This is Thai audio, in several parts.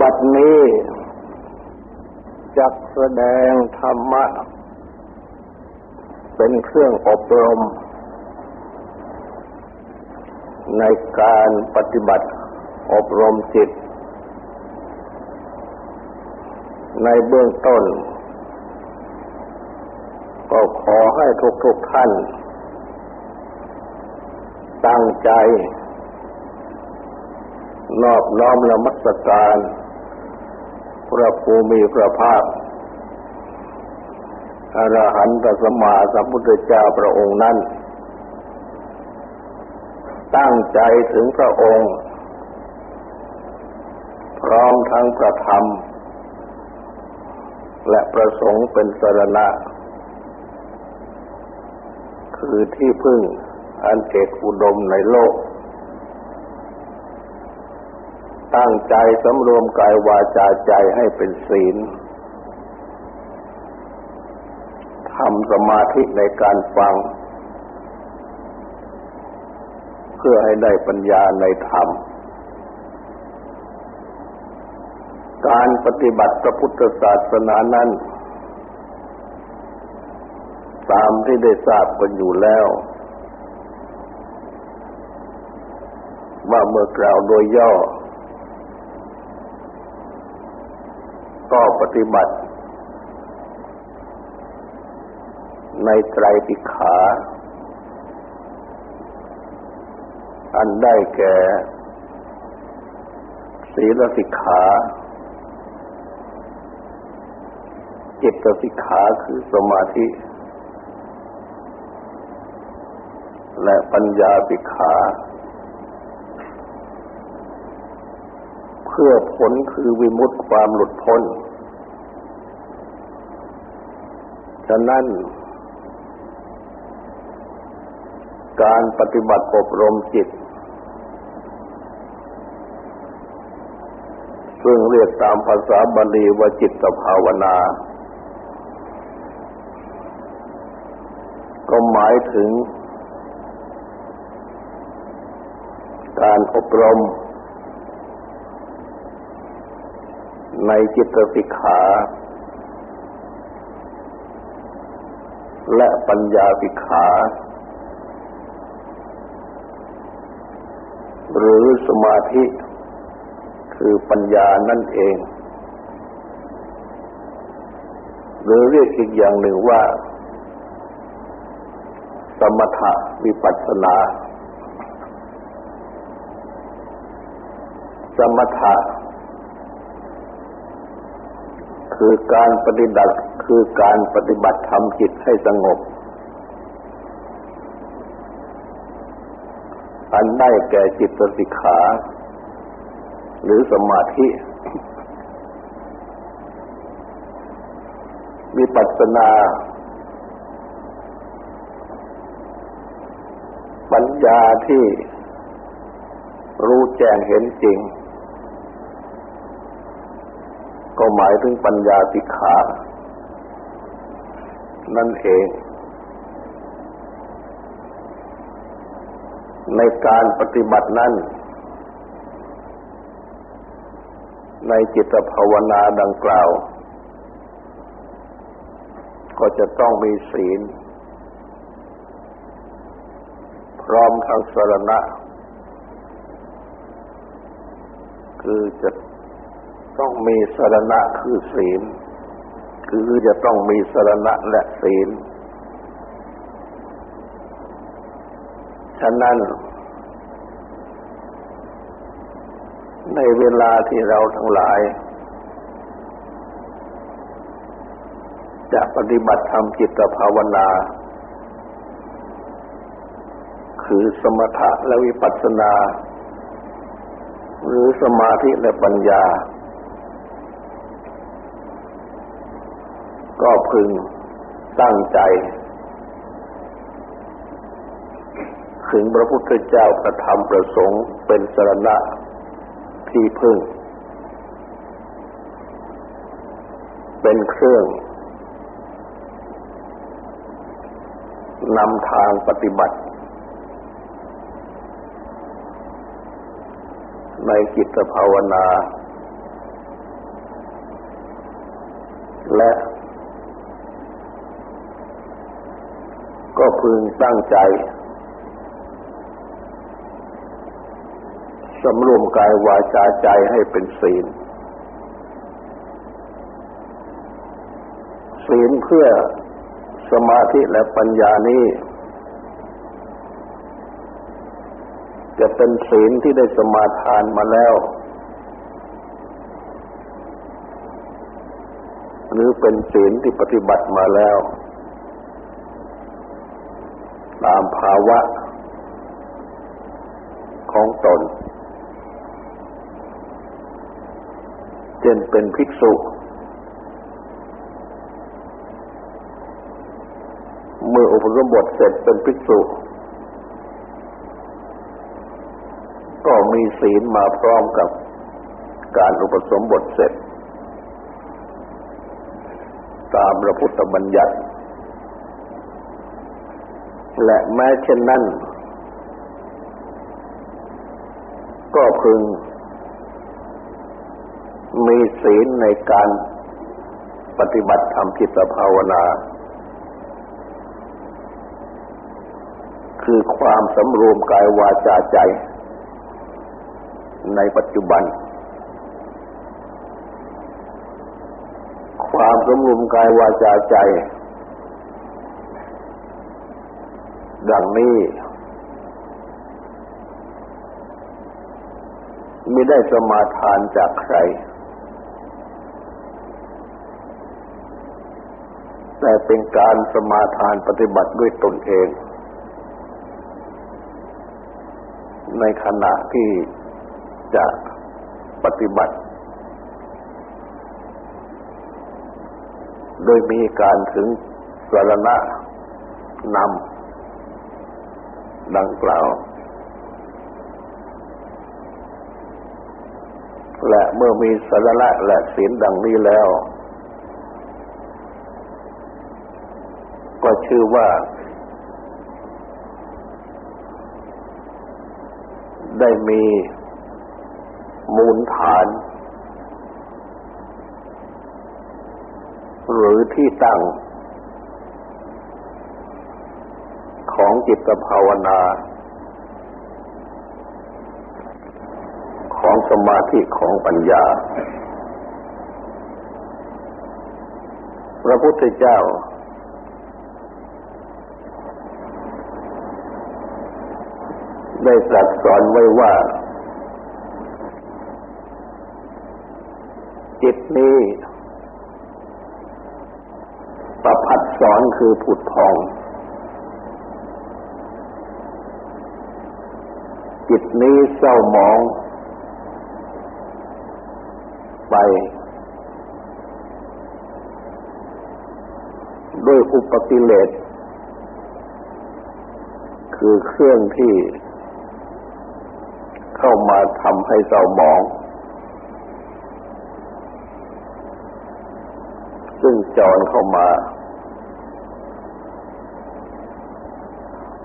บัดนี้จักแสดงธรรมะ เป็นเครื่องอบรม ในการปฏิบัติอบรมจิต ในเบื้องต้น ก็ขอให้ทุกๆทท่าน ตั้งใจ นอบน้อมละมัสการ พระภูมิพระภาคอรหันตสมมาสัมพุทธเจ้าพระองค์นั้น ตั้งใจถึงพระองค์ พร้อมทั้งประธรรม และประสงค์เป็นสรณะ คือที่พึ่งอันเอกอุดมในโลก ตั้งใจสำรวมกายวาจาใจให้เป็นศีลทำสมาธิในการฟัง เพื่อให้ได้ปัญญาในธรรม การปฏิบัติพระพุทธศาสนานั้น ตามที่ได้ทราบกันอยู่แล้ว ว่าเมื่อกล่าวโดยย่อ ก็ปฏิบัติ ในไตรปิขา อันได้แก่ ศีลสิกขาจิตสิกขาคือสมาธิ และปัญญาสิกขา เพื่อผลคือวิมุตติความหลุด พ้นฉะนั้น การปฏิบัติอบรมจิต ซึ่งเรียกตามภาษาบาลีว่าจิตภาวนา ก็หมายถึง การอบรม ในจิตสิกขา และปัญญาสิกขา หรือสมาธิคือปัญญานั่นเอง หรือเรียกอีกอย่างหนึ่งว่า สมถะวิปัสสนา สมถะ คือการปฏิบัติคือการปฏิบัติทำจิตให้สงบ อันได้แก่จิตสิกขา หรือสมาธิมีปัสนาปัญญาที่รู้แจ้งเห็นจริงก็ หมายถึงปัญญาสิขา นั่นเอง ในการปฏิบัตินั้น ในจิตภาวนาดังกล่าว ก็จะต้องมีศีล พร้อมทั้งสรณะ คือจะ ต้องมีสรณะคือศีล คือจะต้องมีสรณะและศีล ฉะนั้น ในเวลาที่เราทั้งหลาย จะปฏิบัติธรรมจิตภาวนา คือสมถะและวิปัสสนา หรือสมาธิและปัญญา ก็พึงตั้งใจถึงพระพุทธเจ้าประธรรมประสงค์เป็นสรณะที่พึ่ง เป็นเครื่องนำทางปฏิบัติ ในกิจภาวนา และ ก็พึงตั้งใจสำรวมกายวาจาใจให้เป็นศีล ศีลเพื่อสมาธิและปัญญานี้ จะเป็นศีลที่ได้สมาทานมาแล้ว หรือเป็นศีลที่ปฏิบัติมาแล้ว ตามภาวะของตน เช่นเป็นภิกษุ เมื่ออุปสมบทเสร็จเป็นภิกษุ ก็มีศีลมาพร้อมกับการอุปสมบทเสร็จ ตามพระพุทธบัญญัติ และแม้เช่นนั้น ก็พึง มีศีลในการปฏิบัติธรรมจิตภาวนา คือความสำรวมกายวาจาใจ ในปัจจุบัน ความสำรวมกายวาจาใจ ดังนี้ไม่ได้สมาทานจากใคร แต่เป็นการสมาทานปฏิบัติด้วยตนเอง ในขณะที่จะปฏิบัติ โดยมีการถึงสารณะนำ ดังกล่าว และเมื่อมีสาระและศีลดังนี้แล้ว ก็ชื่อว่า ได้มีมูลฐาน หรือที่ตั้ง ของ จิตภาวนา ของสมาธิของปัญญา พระพุทธเจ้า ได้ตรัสสอนไว้ว่า จิตนี้ประพัดสอนคือผุดพอง จิตนี้เศร้าหมอง ไป ด้วยอุปกิเลส คือเครื่องที่ เข้ามาทำให้เศร้าหมอง ซึ่งจรเข้ามา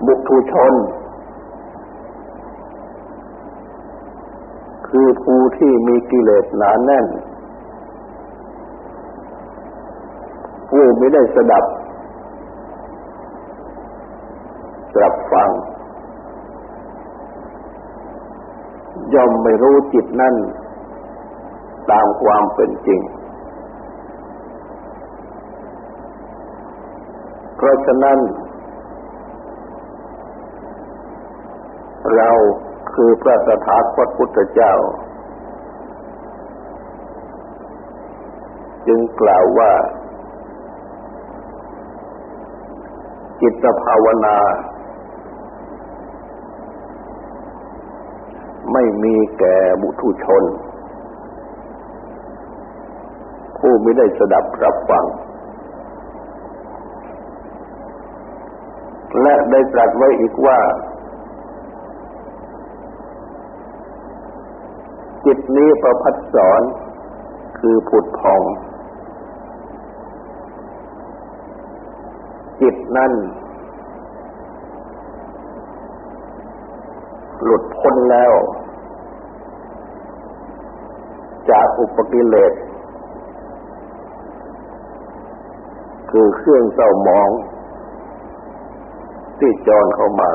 บุตุชน คือผู้ที่มีกิเลสหนาแน่น ผู้ไม่ได้สดับรับฟัง ย่อมไม่รู้จิตนั่น ตามความเป็นจริง เพราะฉะนั้น เรา คือพระสถาคตพุทธเจ้า จึงกล่าวว่า จิตภาวนา ไม่มีแก่บุตุชน ผู้ไม่ได้สดับรับฟังและได้ตรัสไว้อีกว่า จิตนี้ประพัดสอนคือผุดพอง จิตนั้นหลุดพ้นแล้ว จากอุปกิเลสคือเครื่องเศร้ามอง ที่จรเข้ามา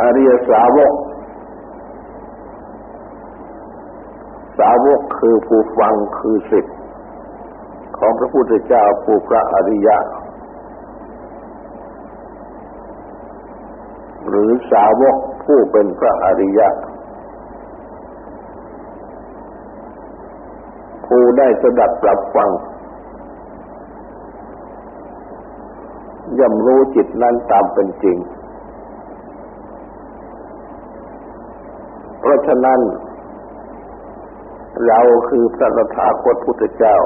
อริยสาวก สาวกคือผู้ฟังคือสิทธิ์ของพระพุทธเจ้าผู้พระอริยะ หรือสาวกผู้เป็นพระอริยะ ผู้ได้สดับปรับฟังย่อมรู้จิตนั้นตามเป็นจริง เพ ราะฉะนั้น เราคือพระตถาคตพุทธเจ้า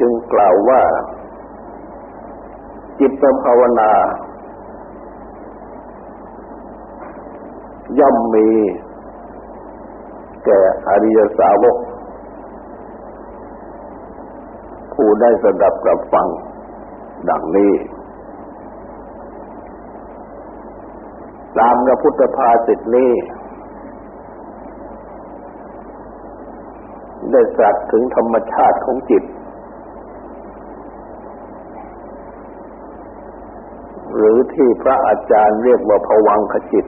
จึงกล่าวว่า จิตภาวนา ย่อมมี แก่อริยสาวก ผู้ได้สดับกับฟัง ดังนี้ ตาม พระพุทธภาสิทธินี้ได้สัตว์ถึงธรรมชาติของจิต หรือที่พระอาจารย์เรียกว่าภวังคจิต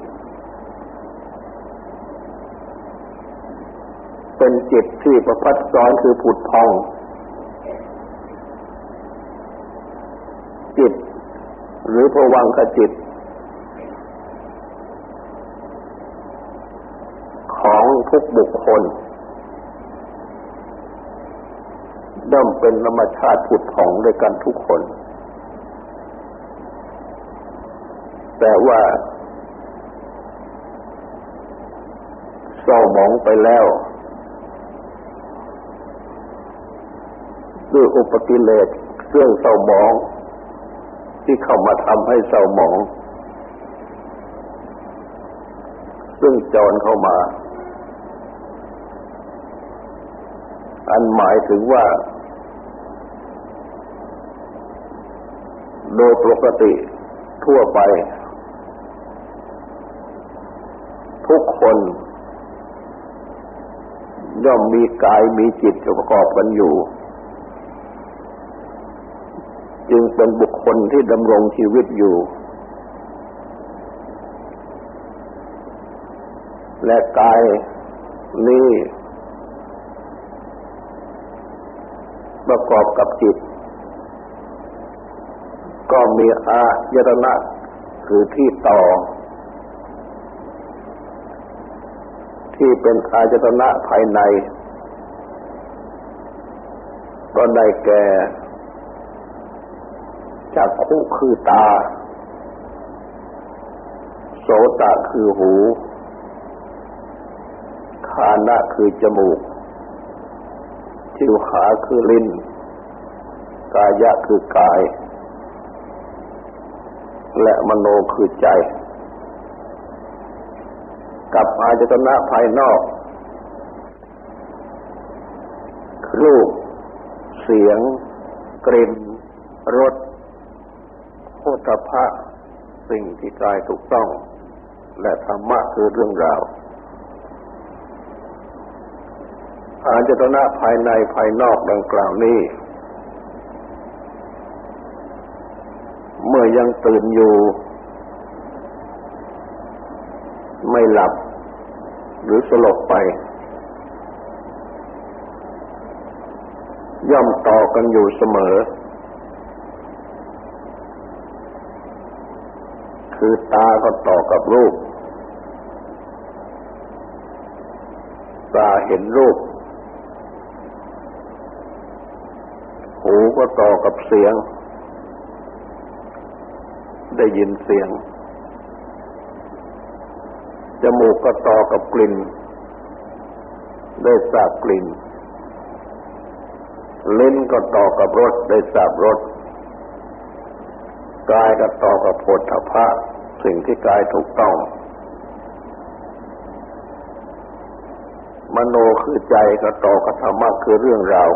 เป็นจิตที่ประพัดซ้อนคือผุดพอง จิต หรือภวังคจิต ของ ทุกบุคคลย่อมเป็นธรรมชาติผุดผ่องด้วยกันทุกคน แต่ว่าเศร้าหมองไปแล้วด้วยอุปกิเลสเครื่องเศร้าหมอง ที่เข้ามาทำให้เศร้าหมอง ซึ่งจรเข้ามา อันหมายถึงว่า โดยปกติทั่วไป ทุกคน ย่อมมีกายมีจิตประกอบกันอยู่ จึงเป็นบุคคลที่ดำรงชีวิตอยู่ และกายนี้ ประกอบกับจิต ก็มีอายตนะคือที่ต่อ ที่เป็นอายตนะภายใน ก็ได้แก่จักขุคือตา โสตะคือหูคานะคือจมูก จิวขาคือลิ้น กายะคือกาย และมโนคือใจ กับอายตนะภายนอกรูป เสียง กลิ่น รสโภฏภะสิ่งที่กายถูกต้อง และธรรมะคือเรื่องราว อาจตนะภายในภายนอกดังกล่าวนี้ เมื่อยังตื่นอยู่ ไม่หลับ หรือสลบไป ย่อมต่อกันอยู่เสมอ คือตาก็ต่อกับรูป ตาเห็นรูป หูก็ต่อกับเสียง ได้ยินเสียง จมูกก็ต่อกับกลิ่น ได้ทราบกลิ่น ลิ้นก็ต่อกับรสได้ทราบรส กายก็ต่อกับโผฏฐัพพะสิ่งที่กายถูกต้อง มโนคือใจก็ต่อกับธรรมะคือเรื่องราว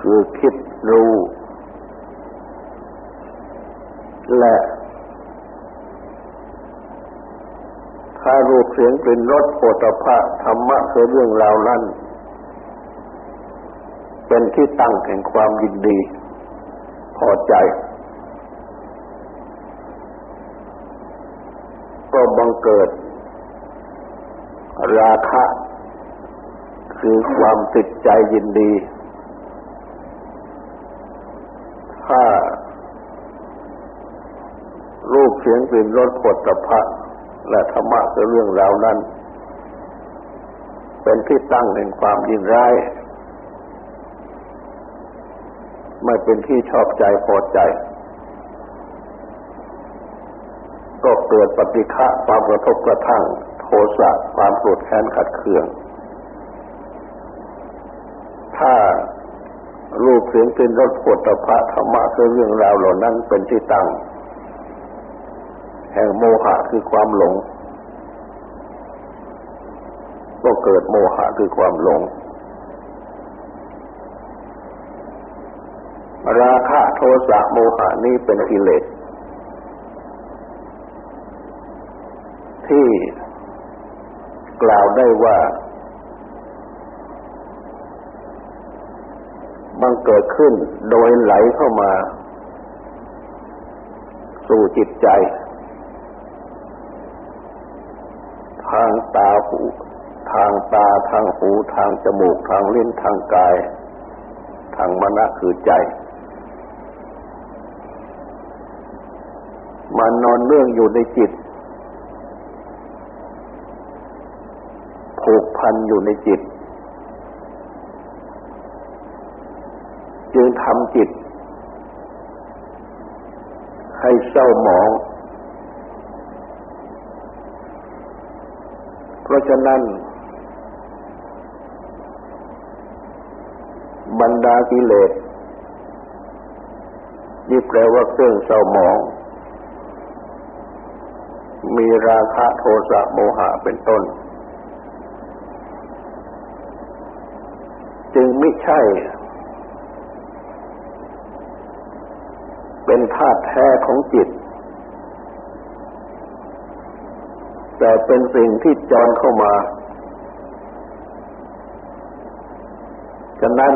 คือคิดรู้ และถ้ารูปเสียงกลิ่นรสโผฏฐะธรรมะคือเรื่องราวนั้น เป็นที่ตั้งแห่งความยินดี พอใจ ก็บังเกิด ราคะ คือความติดใจยินดี ถ้า รูปเสียงกลิ่นรสผลตภะและธรรมะคือเรื่องราวนั้น เป็นที่ตั้งแห่งความยินร้าย ไม่เป็นที่ชอบใจพอใจ ก็เกิดปฏิฆะความกระทบกระทั่ง โทสะความโกรธแค้นขัดเคือง ถ้ารูปเสียงกลิ่นรสผลตภะธรรมะคือเรื่องราวเหล่านั้นเป็นที่ตั้งแห่ง โมหะคือความหลง ก็เกิดโมหะคือความหลง ราคะโทสะโมหะนี้เป็นกิเลสที่กล่าวได้ว่ามันเกิดขึ้นโดยไหลเข้ามา สู่จิตใจทางตาหูทางตาทางหูทางจมูกทางลิ้นทางกาย ทางมณะคือใจ มันนอนเนื่องอยู่ในจิต ผูกพันอยู่ในจิต จึงทำจิต ให้เศร้าหมอง เพราะฉะนั้น บรรดากิเลสนี่แปลว่าเครื่องเศร้าหมอง มีราคะโทสะโมหะเป็นต้น จึงไม่ใช่ เป็นธาตุแท้ของจิต แต่เป็นสิ่งที่จรเข้ามา ฉะนั้น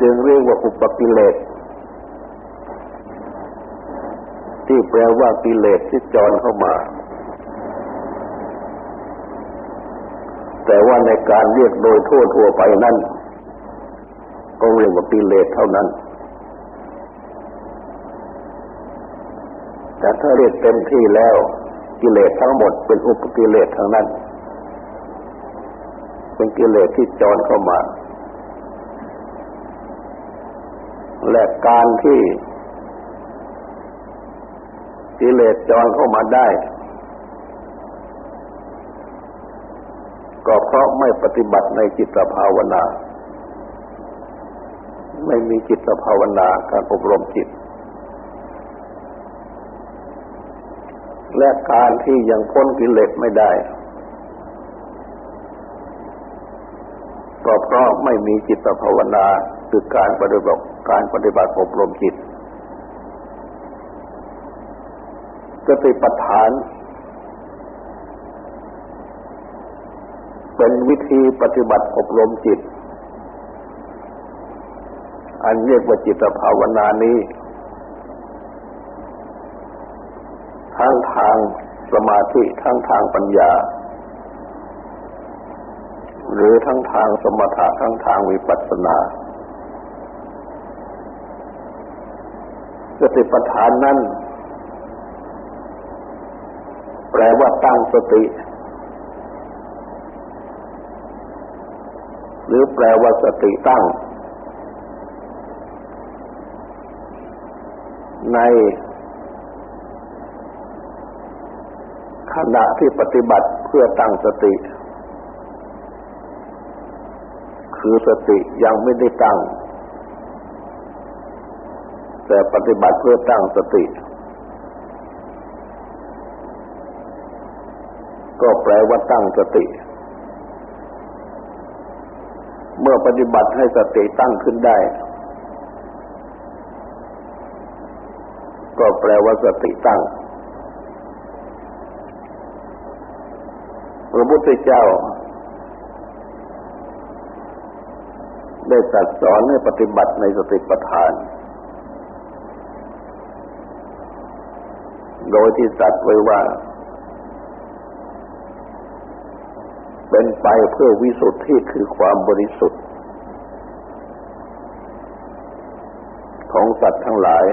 จึงเรียกว่าอุปกิเลส ที่แปลว่ากิเลสที่จรเข้ามา แต่ว่าในการเรียกโดยทั่วทั่วไปนั้น ก็เรียกว่ากิเลสเท่านั้นแต่ ถ้าเรียกเต็มที่แล้ว กิเลสทั้งหมดเป็นอุปกิเลสทั้งนั้น เป็นกิเลสที่จรเข้ามา และการที่กิเลสจรเข้ามาได้ ก็เพราะไม่ปฏิบัติในจิตภาวนา ไม่มีจิตภาวนาการอบรมจิต และการที่ยังพ้นกิเลสไม่ได้ ก็เพราะไม่มีจิตภาวนาคือการปฏิบัติการปฏิบัติอบรมจิตสติปัฏฐาน เป็นวิธีปฏิบัติอบรมจิต อันเรียกว่าจิตภาวนานี้ทั้งทาง สมาธิทั้งทางปัญญา หรือทั้งทางสมถะทั้งทางวิปัสสนาสติปัฏฐานนั้นแปลว่าตั้งสติ หรือแปลว่าสติตั้ง ใน ขณะที่ปฏิบัติเพื่อตั้งสติ คือสติยังไม่ได้ตั้ง แต่ปฏิบัติเพื่อตั้งสติ ก็แปลว่าตั้งสติ เมื่อปฏิบัติให้สติตั้งขึ้นได้ ก็แปลว่าสติตั้ง พระพุทธเจ้า ได้ตรัสสอนให้ปฏิบัติในสติปัฏฐาน โดยที่ตรัสไว้ว่า เป็นไปเพื่อวิสุทธิคือความบริสุทธิ์ ของสัตว์ทั้งหลาย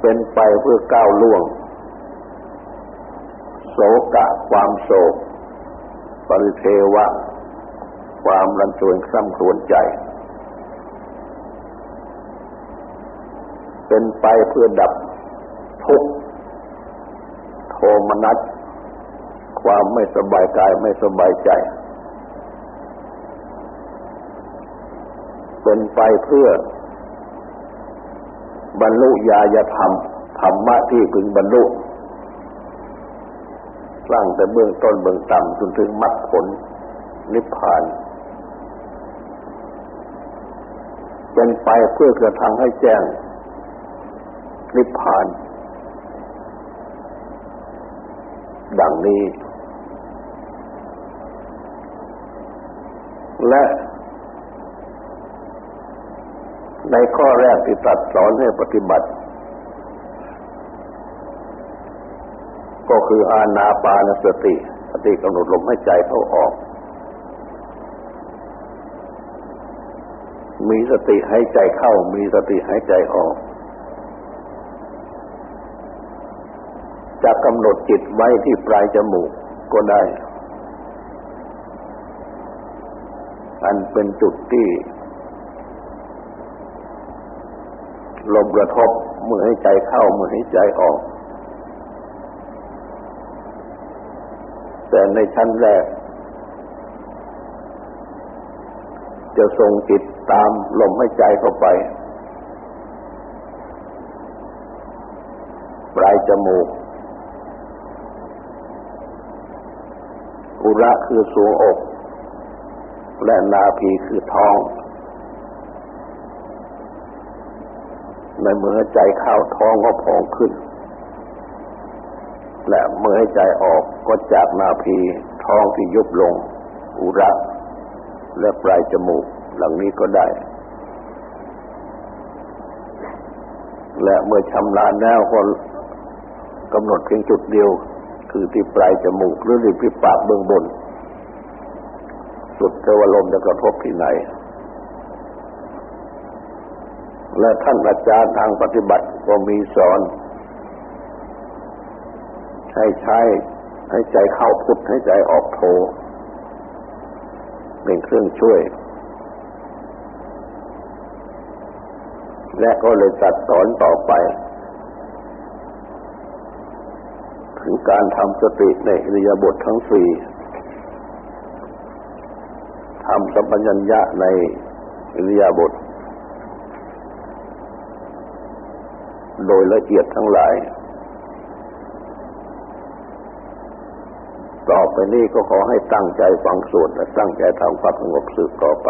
เป็นไปเพื่อก้าวล่วง โศกะ ความโศก ปริเทวะ ความรันจวนคร่ำครวญใจ เป็นไปเพื่อดับทุกข์โทมนัส ความไม่สบายกายไม่สบายใจ เป็นไปเพื่อบรรลุญาญธรรม ธรรมะที่พึงบรรลุ สร้างแต่เบื้องต้นเบื้องต่ำจนถึงมรรคผลนิพพาน เป็นไปเพื่อกระทำให้แจ้ง นิพพาน ดังนี้ และ ในข้อแรกที่ตรัสสอนให้ปฏิบัติ ก็คืออาณาปานสติ สติกำหนดลมให้ใจเข้าออก มีสติให้ใจเข้า มีสติให้ใจออก จะกำหนดจิตไว้ที่ปลายจมูกก็ได้ อันเป็นจุดที่ลมกระทบเมื่อให้ใจเข้าเมื่อให้ใจออก แต่ในชั้นแรก จะทรงจิตตามลมหายใจเข้าไป ปลายจมูก อุระคือสวงอก และนาภีคือท้อง ในเมื่อใจเข้าท้องก็พองขึ้น และเมื่อให้ใจออก ก็จากนาพีท้องที่ยุบลง อุระ และปลายจมูกหลังนี้ก็ได้ และเมื่อชำนาญแล้วก็กำหนดเพียงจุดเดียว คือที่ปลายจมูกหรือที่ปากเบื้องบน สุดเทวลมจะกระทบที่ไหน และท่านอาจารย์ทางปฏิบัติก็มีสอน ให้ใช้ ให้ใจเข้าพุทธให้ใจออกโทเป็นเครื่องช่วย และก็เลยตัดสอนต่อไป ถึงการทำสติในอิริยาบถทั้งสี่ทำสัมปัญญะในอิริยาบถโดยละเอียดทั้งหลาย ต่อไปนี้ก็ขอให้ตั้งใจฟังสวดและตั้งใจทำความสงบสืบต่อไป